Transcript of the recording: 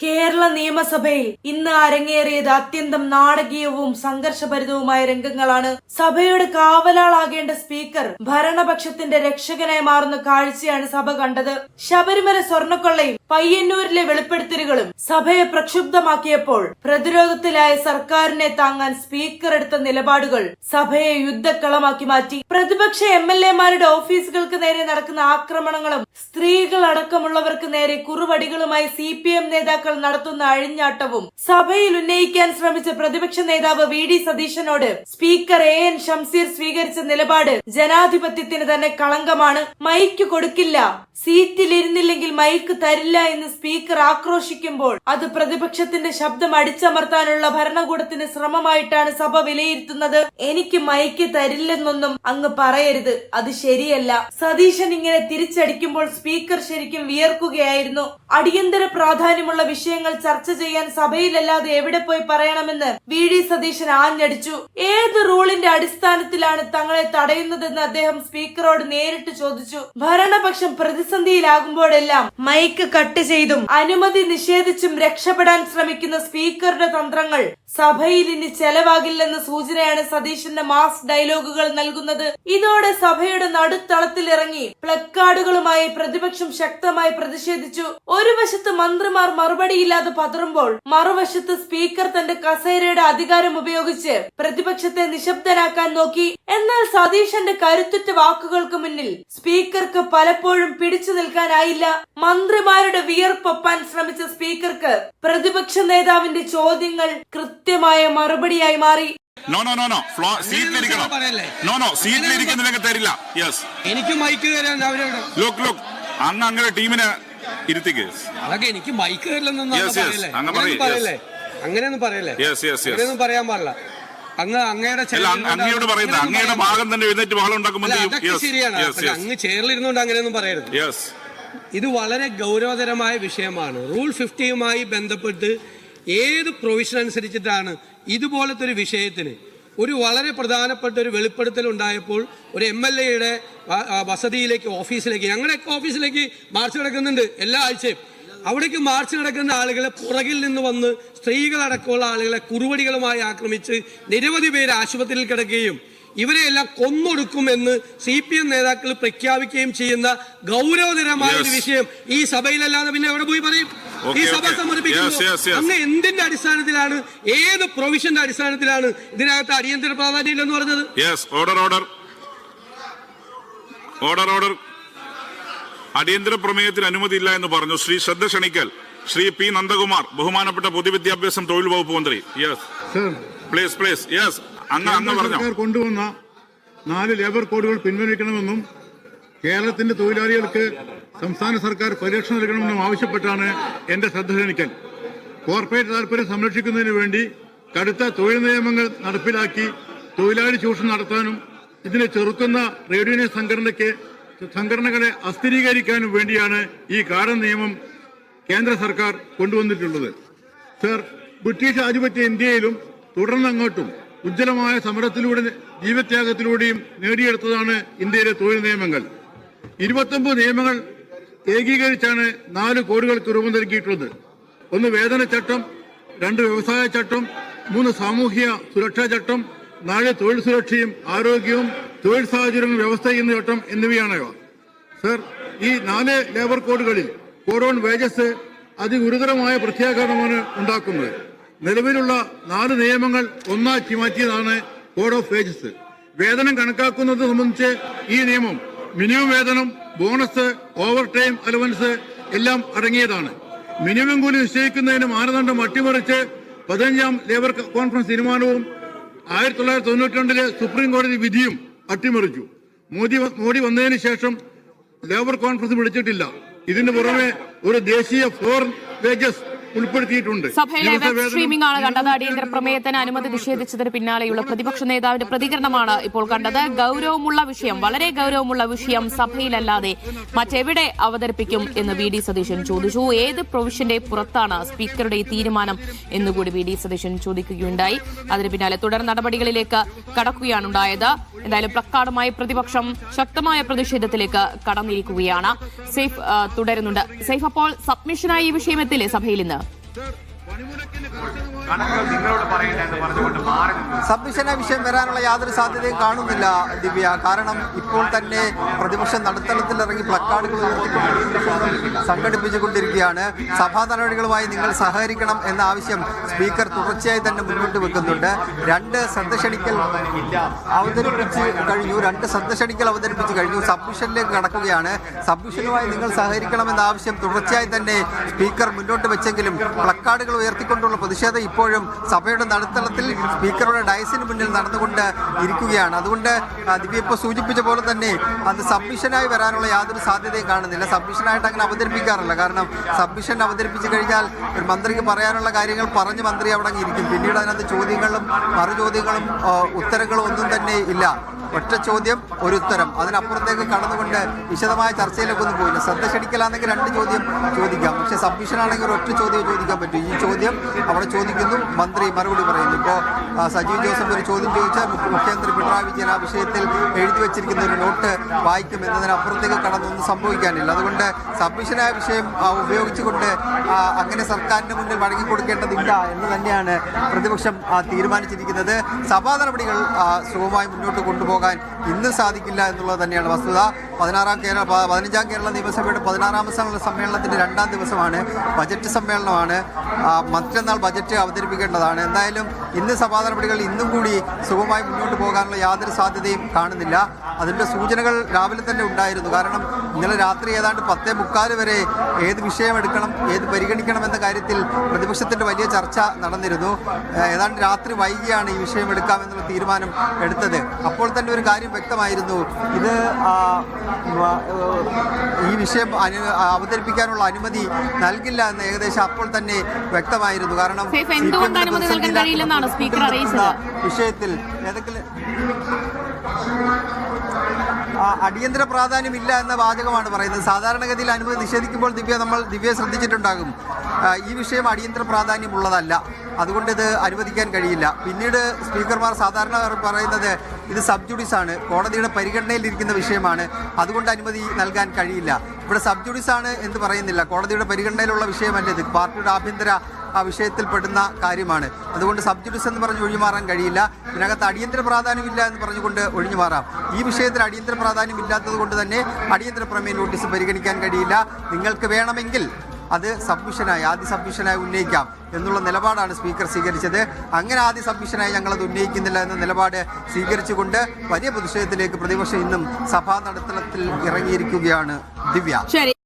കേരള നിയമസഭയിൽ ഇന്ന് അരങ്ങേറിയത് അത്യന്തം നാടകീയവും സംഘർഷഭരിതവുമായ രംഗങ്ങളാണ്. സഭയുടെ കാവലാളാകേണ്ട സ്പീക്കർ ഭരണപക്ഷത്തിന്റെ രക്ഷകനായി മാറുന്ന കാഴ്ചയാണ് സഭ കണ്ടത്. ശബരിമല സ്വർണക്കൊള്ളയും പയ്യന്നൂരിലെ വെളിപ്പെടുത്തലുകളും സഭയെ പ്രക്ഷുബ്ധമാക്കിയപ്പോൾ പ്രതിരോധത്തിലായ സർക്കാരിനെ താങ്ങാൻ സ്പീക്കർ എടുത്ത നിലപാടുകൾ സഭയെ യുദ്ധക്കളമാക്കി മാറ്റി. പ്രതിപക്ഷ എം എൽ എമാരുടെ ഓഫീസുകൾക്ക് നേരെ നടക്കുന്ന ആക്രമണങ്ങളും സ്ത്രീകൾ അടക്കമുള്ളവർക്ക് നേരെ കുറുവടികളുമായി സി പി എം നേതാക്കൾ നടത്തുന്ന അഴിഞ്ഞാട്ടവും സഭയിൽ ഉന്നയിക്കാൻ ശ്രമിച്ച പ്രതിപക്ഷ നേതാവ് വി ഡി സതീശനോട് സ്പീക്കർ എ എൻ ഷംസീർ സ്വീകരിച്ച നിലപാട് ജനാധിപത്യത്തിന് തന്നെ കളങ്കമാണ്. മൈക്ക് കൊടുക്കില്ല. സീറ്റിലിരുന്നില്ലെങ്കിൽ മൈക്ക് തരില്ല എന്ന് സ്പീക്കർ ആക്രോശിക്കുമ്പോൾ അത് പ്രതിപക്ഷത്തിന്റെ ശബ്ദം അടിച്ചമർത്താനുള്ള ഭരണകൂടത്തിന് ശ്രമമായിട്ടാണ് സഭ വിലയിരുത്തുന്നത്. എനിക്ക് മൈക്ക് തരില്ലെന്നൊന്നും അങ്ങ് പറയരുത്. അത് ശരിയല്ല. സതീശൻ ഇങ്ങനെ തിരിച്ചടിക്കുമ്പോൾ സ്പീക്കർ ശരിക്കും വിയർക്കുകയായിരുന്നു. അടിയന്തര പ്രാധാന്യമുള്ള വിഷയങ്ങൾ ചർച്ച ചെയ്യാൻ സഭയിലല്ലാതെ എവിടെ പോയി പറയണമെന്ന് വി ഡി സതീശൻ ആഞ്ഞടിച്ചു. ഏത് റൂളിന്റെ അടിസ്ഥാനത്തിലാണ് തങ്ങളെ തടയുന്നതെന്ന് അദ്ദേഹം സ്പീക്കറോട് നേരിട്ട് ചോദിച്ചു. ഭരണപക്ഷം പ്രതിസന്ധിയിലാകുമ്പോഴെല്ലാം മൈക്ക് കട്ട് ചെയ്തും അനുമതി നിഷേധിച്ചും രക്ഷപ്പെടാൻ ശ്രമിക്കുന്ന സ്പീക്കറുടെ തന്ത്രങ്ങൾ സഭയിൽ ഇനി ചെലവാകില്ലെന്ന സൂചനയാണ് സതീശന്റെ മാസ് ഡയലോഗുകൾ നൽകുന്നത്. ഇതോടെ സഭയുടെ നടുത്തളത്തിൽ ഇറങ്ങി പ്ലക്കാർഡുകളുമായി പ്രതിപക്ഷം ശക്തമായി പ്രതിഷേധിച്ചു. ഒരു വശത്ത് മന്ത്രിമാർ മറുപടിയില്ലാതെ പതറുമ്പോൾ മറുവശത്ത് സ്പീക്കർ തന്റെ കസേരയുടെ അധികാരം ഉപയോഗിച്ച് പ്രതിപക്ഷത്തെ നിശബ്ദനാക്കാൻ നോക്കി. എന്നാൽ സതീശന്റെ കരുത്തുറ്റ വാക്കുകൾക്ക് മുന്നിൽ സ്പീക്കർക്ക് പലപ്പോഴും പിടിച്ചു നിൽക്കാനായില്ല. മന്ത്രിമാരുടെ വിയർപ്പൊപ്പാൻ ശ്രമിച്ച സ്പീക്കർക്ക് പ്രതിപക്ഷ നേതാവിന്റെ ചോദ്യങ്ങൾ കൃത്യമായ മറുപടിയായി മാറി. No no no no flow സീറ്റിലിരിക്കണം പറയല്ലേ? നോ നോ സീറ്റിലിരിക്കുന്നില്ലെങ്കിൽ തരില്ല. യെസ് എനിക്ക് മൈക്ക് തരാൻ അവരോട് ലുക്ക് ലുക്ക് അങ്ങ് അങ്ങനെ ടീമിനെ ഇരുത്തിക്ക് അതൊക്കെ എനിക്ക് മൈക്ക് തരില്ലെന്നൊന്നും. പറയല്ലേ? അങ്ങനെയൊന്നും പറയല്ലേ? അങ്ങനെയൊന്നും പറയാൻ പാടില്ല. അങ്ങ് അങ്ങയുടെ അങ്ങയോട് പറയുന്നത്. അങ്ങയുടെ ഭാഗം തന്നെ എഴുന്നേറ്റ് ബഹളം ഉണ്ടാക്കുമ്പോൾ ശരിയാണ്. അങ്ങ് ചെയറിലിരുന്നുകൊണ്ട് അങ്ങനെയൊന്നും പറയരുത്. ഇത് വളരെ ഗൗരവതരമായ വിഷയമാണ്. റൂൾ ഫിഫ്റ്റിയുമായി ബന്ധപ്പെട്ട് ഏത് പ്രൊവിഷൻ അനുസരിച്ചിട്ടാണ് ഇതുപോലത്തെ ഒരു വിഷയത്തിന് ഒരു വളരെ പ്രധാനപ്പെട്ട ഒരു വെളിപ്പെടുത്തൽ ഉണ്ടായപ്പോൾ ഒരു എം എൽ എയുടെ വസതിയിലേക്ക് ഓഫീസിലേക്ക് ഞങ്ങളുടെയൊക്കെ ഓഫീസിലേക്ക് മാർച്ച് നടക്കുന്നുണ്ട് എല്ലാ ആഴ്ചയും. അവിടേക്ക് മാർച്ച് നടക്കുന്ന ആളുകളെ പുറകിൽ നിന്ന് വന്ന് സ്ത്രീകളടക്കമുള്ള ആളുകളെ കുറുവടികളുമായി ആക്രമിച്ച് നിരവധി പേര് ആശുപത്രിയിൽ കിടക്കുകയും ഇവരെയെല്ലാം കൊന്നൊടുക്കുമെന്ന് സി പി എം നേതാക്കൾ പ്രഖ്യാപിക്കുകയും ചെയ്യുന്ന ഗൗരവതരമായ ഒരു വിഷയം ഈ സഭയിലല്ലാതെ പിന്നെ എവിടെ പോയി പറയും? ഈ സഭ സമർപ്പിക്കുന്നു. അങ്ങ് എന്തിന്റെ അടിസ്ഥാനത്തിലാണ് ഏത് പ്രൊവിഷന്റെ അടിസ്ഥാനത്തിലാണ് ഇതിനകത്ത് അടിയന്തര പ്രാധാന്യം ഇല്ലെന്ന് പറഞ്ഞത്? Yes order order order order അടിയന്തര പ്രമേയത്തിന് അനുമതിയില്ല എന്ന് പറഞ്ഞു ശ്രീ ശ്രദ്ധ ക്ഷണിക്കൽ ശ്രീ പി നന്ദകുമാർ ബഹുമാനപ്പെട്ട പൊതുവിദ്യാഭ്യാസം തൊഴിൽ വകുപ്പ് മന്ത്രി. Yes sir please please yes സർക്കാർ കൊണ്ടുവന്ന നാല് ലേബർ കോഡുകൾ പിൻവലിക്കണമെന്നും കേരളത്തിന്റെ തൊഴിലാളികൾക്ക് സംസ്ഥാന സർക്കാർ പരിരക്ഷ നൽകണമെന്നും ആവശ്യപ്പെട്ടാണ് എന്റെ ശ്രദ്ധ ക്ഷണിക്കൽ. കോർപ്പറേറ്റ് താൽപര്യം സംരക്ഷിക്കുന്നതിന് വേണ്ടി കടുത്ത തൊഴിൽ നിയമങ്ങൾ നടപ്പിലാക്കി തൊഴിലാളി ചൂഷണം നടത്താനും ഇതിനെ ചെറുക്കുന്ന യൂണിയൻ സംഘടനയ്ക്ക് സംഘടനകളെ അസ്ഥിരീകരിക്കാനും വേണ്ടിയാണ് ഈ കാടൻ നിയമം കേന്ദ്ര സർക്കാർ കൊണ്ടുവന്നിട്ടുള്ളത്. സർ ബ്രിട്ടീഷ് ആധിപത്യ ഇന്ത്യയിലും തുടർന്നങ്ങോട്ടും ഉജ്ജ്വലമായ സമരത്തിലൂടെ ജീവത്യാഗത്തിലൂടെയും നേടിയെടുത്തതാണ് ഇന്ത്യയിലെ തൊഴിൽ നിയമങ്ങൾ. ഇരുപത്തൊമ്പത് നിയമങ്ങൾ ഏകീകരിച്ചാണ് നാല് കോടികൾക്ക് രൂപം നൽകിയിട്ടുള്ളത്. ഒന്ന് വേതന ചട്ടം രണ്ട് വ്യവസായ ചട്ടം മൂന്ന് സാമൂഹ്യ സുരക്ഷാ ചട്ടം നാല് തൊഴിൽ സുരക്ഷയും ആരോഗ്യവും തൊഴിൽ സാഹചര്യങ്ങളും വ്യവസ്ഥ ചെയ്യുന്ന ചട്ടം എന്നിവയാണവ സർ ഈ നാല് ലേബർ കോഡുകളിൽ കോഡ് വേജസ് അതിഗുരുതരമായ പ്രത്യാഘാതമാണ് ഉണ്ടാക്കുന്നത്. നിലവിലുള്ള നാല് നിയമങ്ങൾ ഒന്നാക്കി മാറ്റിയതാണ് കോഡ് ഓഫ് വേജസ് വേതനം കണക്കാക്കുന്നത് സംബന്ധിച്ച് ഈ നിയമം മിനിമം വേതനം ബോണസ് ഓവർ ടൈം അലവൻസ് എല്ലാം അടങ്ങിയതാണ്. മിനിമം കൂലി നിശ്ചയിക്കുന്നതിന് മാനദണ്ഡം അട്ടിമറിച്ച് പതിനഞ്ചാം ലേബർ കോൺഫറൻസ് തീരുമാനവും ആയിരത്തി തൊള്ളായിരത്തി തൊണ്ണൂറ്റി സുപ്രീം കോടതി വിധിയും അട്ടിമറിച്ചു. മോദി മോദി വന്നതിന് ശേഷം ലേബർ കോൺഫറൻസ് വിളിച്ചിട്ടില്ല. ഇതിന് പുറമെ ഒരു ദേശീയ ഫോർ വേജസ് ഉൾപ്പെടുത്തിയിട്ടുണ്ട്. സഭയിലെ വെബ് സ്ട്രീമിംഗ് ആണ് കണ്ടത്. അടിയന്തര പ്രമേയത്തിന് അനുമതി നിഷേധിച്ചതിന് പിന്നാലെയുള്ള പ്രതിപക്ഷ നേതാവിന്റെ പ്രതികരണമാണ് ഇപ്പോൾ കണ്ടത്. ഗൌരവമുള്ള വിഷയം വളരെ ഗൌരവമുള്ള വിഷയം സഭയിലല്ലാതെ മറ്റെവിടെ അവതരിപ്പിക്കും എന്ന് വി ഡി സതീശൻ ചോദിച്ചു. ഏത് പ്രൊവിഷന്റെ പുറത്താണ് സ്പീക്കറുടെ ഈ തീരുമാനം എന്നുകൂടി വി ഡി സതീശൻ ചോദിക്കുകയുണ്ടായി. അതിന് പിന്നാലെ തുടർ നടപടികളിലേക്ക് കടക്കുകയാണ് ഉണ്ടായത് എന്തായാലും പ്ലക്കാർഡുമായി പ്രതിപക്ഷം ശക്തമായ പ്രതിഷേധത്തിലേക്ക് കടന്നിരിക്കുകയാണ്. സേഫ് തുടരുന്നുണ്ട്. സേഫ് അപ്പോൾ സബ്മിഷനായി ഈ വിഷയം എത്തില്ലേ സഭയിൽ ഇന്ന്? സർ സബ്മിഷന വിഷയം വരാനുള്ള യാതൊരു സാധ്യതയും കാണുന്നില്ല ദിവ്യ. കാരണം ഇപ്പോൾ തന്നെ പ്രതിപക്ഷം നടുത്തളത്തിലിറങ്ങി പ്ലക്കാർഡുകൾ ഉയർത്തിക്കൊണ്ട് സംഘടിപ്പിച്ചുകൊണ്ടിരിക്കുകയാണ്. സഭാ നടപടികളുമായി നിങ്ങൾ സഹകരിക്കണം എന്ന ആവശ്യം സ്പീക്കർ തുടർച്ചയായി തന്നെ മുന്നോട്ട് വെക്കുന്നുണ്ട്. രണ്ട് ശ്രദ്ധ ക്ഷണിക്കൽ അവതരിപ്പിച്ച് കഴിഞ്ഞു രണ്ട് ശ്രദ്ധ ക്ഷണിക്കൽ അവതരിപ്പിച്ച് കഴിഞ്ഞു സബ്മിഷനിലേക്ക് കടക്കുകയാണ്. സബ്മിഷനുമായി നിങ്ങൾ സഹകരിക്കണമെന്ന ആവശ്യം തുടർച്ചയായി തന്നെ സ്പീക്കർ മുന്നോട്ട് വെച്ചെങ്കിലും പ്ലക്കാർഡുകൾ ഉയർത്തിക്കൊണ്ടുള്ള പ്രതിഷേധം ഇപ്പോഴും സഭയുടെ നടുത്തളത്തിൽ സ്പീക്കറുടെ ഡയസിന് മുന്നിൽ നടന്നുകൊണ്ട് ഇരിക്കുകയാണ്. അതുകൊണ്ട് ദിവ്യ സൂചിപ്പിച്ച പോലെ തന്നെ അത് സബ്മിഷനായി വരാനുള്ള യാതൊരു സാധ്യതയും കാണുന്നില്ല. സബ്മിഷനായിട്ട് അങ്ങനെ അവതരിപ്പിക്കാറില്ല. കാരണം സബ്മിഷൻ അവതരിപ്പിച്ചു കഴിഞ്ഞാൽ ഒരു മന്ത്രിക്ക് പറയാനുള്ള കാര്യങ്ങൾ പറഞ്ഞ് മന്ത്രി അവിടെ ഇരിക്കും. പിന്നീട് അതിനകത്ത് ചോദ്യങ്ങളും മറുചോദ്യങ്ങളും ചോദ്യങ്ങളും ഉത്തരങ്ങളും ഒന്നും തന്നെ ഇല്ല. ഒറ്റ ചോദ്യം ഒരു ഉത്തരം. അതിനപ്പുറത്തേക്ക് കടന്നുകൊണ്ട് വിശദമായ ചർച്ചയിലേക്ക് ഒന്നും പോയില്ല. ശ്രദ്ധ ക്ഷണിക്കലാണെങ്കിൽ രണ്ട് ചോദ്യം ചോദിക്കാം. പക്ഷെ സബ്മിഷൻ ആണെങ്കിൽ ഒറ്റ ചോദ്യം ചോദിക്കാൻ പറ്റും. ഈ ചോദ്യം അവിടെ ചോദിക്കുന്നു. മന്ത്രി മറുപടി പറയുന്നു. ഇപ്പോൾ സജീവ് ജോസഫ് ഒരു ചോദ്യം ചോദിച്ചാൽ മുഖ്യമന്ത്രി പിണറായി വിജയൻ ആ വിഷയത്തിൽ എഴുതി വെച്ചിരിക്കുന്ന ഒരു നോട്ട് വായിക്കും എന്നതിനപ്പുറത്തേക്ക് കടന്നൊന്നും സംഭവിക്കാനില്ല. അതുകൊണ്ട് സബ്മിഷനായ വിഷയം ഉപയോഗിച്ചുകൊണ്ട് അങ്ങനെ സർക്കാരിന് മുന്നിൽ വഴങ്ങി കൊടുക്കേണ്ടതില്ല എന്ന് തന്നെയാണ് പ്രതിപക്ഷം തീരുമാനിച്ചിരിക്കുന്നത്. സഭാ നടപടികൾ സുഖമായി മുന്നോട്ട് മുന്നോട്ട് കൊണ്ടുപോകാൻ ഇന്ന് സാധിക്കില്ല എന്നുള്ളത് തന്നെയാണ് വസ്തുത. പതിനാറാം കേരള പതിനഞ്ചാം കേരള നിയമസഭയുടെ പതിനാറാം സമ്മേളനത്തിന്റെ രണ്ടാം ദിവസമാണ്. ബജറ്റ് സമ്മേളനമാണ്. മറ്റന്നാൾ ബജറ്റ് അവതരിപ്പിക്കേണ്ടതാണ്. എന്തായാലും ഇന്ന് സഭാ നടപടികൾ ഇന്നും കൂടി സുഖമായി മുന്നോട്ട് പോകാനുള്ള യാതൊരു സാധ്യതയും കാണുന്നില്ല. അതിന്റെ സൂചനകൾ രാവിലെ തന്നെ ഉണ്ടായിരുന്നു. കാരണം ഇന്നലെ രാത്രി ഏതാണ്ട് പത്തേ മുക്കാൽ വരെ ഏത് വിഷയം എടുക്കണം ഏത് പരിഗണിക്കണം എന്ന കാര്യത്തിൽ പ്രതിപക്ഷത്തിന്റെ വലിയ ചർച്ച നടന്നിരുന്നു. ഏതാണ്ട് രാത്രി വൈകിയാണ് ഈ വിഷയം എടുക്കാമെന്നുള്ള തീരുമാനം എടുത്തത്. അപ്പോൾ തന്നെ ഒരു കാര്യം വ്യക്തമായിരുന്നു. ഇത് ഈ വിഷയം അനു അവതരിപ്പിക്കാനുള്ള അനുമതി നൽകില്ല എന്ന് ഏകദേശം അപ്പോൾ തന്നെ വ്യക്തമായിരുന്നു. കാരണം? വിഷയത്തിൽ ഏതെങ്കിലും ആ, അടിയന്തര പ്രാധാന്യമില്ല എന്ന വാചകമാണ് പറയുന്നത്. സാധാരണഗതിയിൽ അനുമതി നിഷേധിക്കുമ്പോൾ ദിവ്യ നമ്മൾ ദിവ്യ ശ്രദ്ധിച്ചിട്ടുണ്ടാകും. ഈ വിഷയം അടിയന്തര പ്രാധാന്യമുള്ളതല്ല. അതുകൊണ്ട് ഇത് അനുവദിക്കാൻ കഴിയില്ല. പിന്നീട് സ്പീക്കർമാർ സാധാരണ പറയുന്നത് ഇത് സബ് ജുഡീസ് ആണ്. കോടതിയുടെ പരിഗണനയിലിരിക്കുന്ന വിഷയമാണ്. അതുകൊണ്ട് അനുമതി നൽകാൻ കഴിയില്ല. ഇവിടെ സബ് ജുഡീസ് ആണ് എന്ന് പറയുന്നില്ല. കോടതിയുടെ പരിഗണനയിലുള്ള വിഷയമല്ല ഇത്. പാർട്ടിയുടെ ആഭ്യന്തര ആ വിഷയത്തിൽ പെടുന്ന കാര്യമാണ്. അതുകൊണ്ട് സബ് ജുഡീസ് എന്ന് പറഞ്ഞ് ഒഴിഞ്ഞുമാറാൻ കഴിയില്ല. ഇതിനകത്ത് അടിയന്തര പ്രാധാന്യമില്ല എന്ന് പറഞ്ഞുകൊണ്ട് ഒഴിഞ്ഞു മാറാം ഈ വിഷയത്തിൽ അടിയന്തര പ്രാധാന്യമില്ലാത്തത് കൊണ്ട് തന്നെ അടിയന്തര പ്രമേയ നോട്ടീസ് പരിഗണിക്കാൻ കഴിയില്ല. നിങ്ങൾക്ക് വേണമെങ്കിൽ അത് സബ്മിഷനായി ആദ്യ സബ്മിഷനായി ഉന്നയിക്കാം എന്നുള്ള നിലപാടാണ് സ്പീക്കർ സ്വീകരിച്ചത്. അങ്ങനെ ആദ്യ സബ്മിഷനായി ഞങ്ങളത് ഉന്നയിക്കുന്നില്ല എന്ന നിലപാട് സ്വീകരിച്ചുകൊണ്ട് വലിയ പ്രതിഷേധത്തിലേക്ക് പ്രതിപക്ഷം ഇന്നും സഭാ നടത്തലത്തിൽ ഇറങ്ങിയിരിക്കുകയാണ് ദിവ്യ.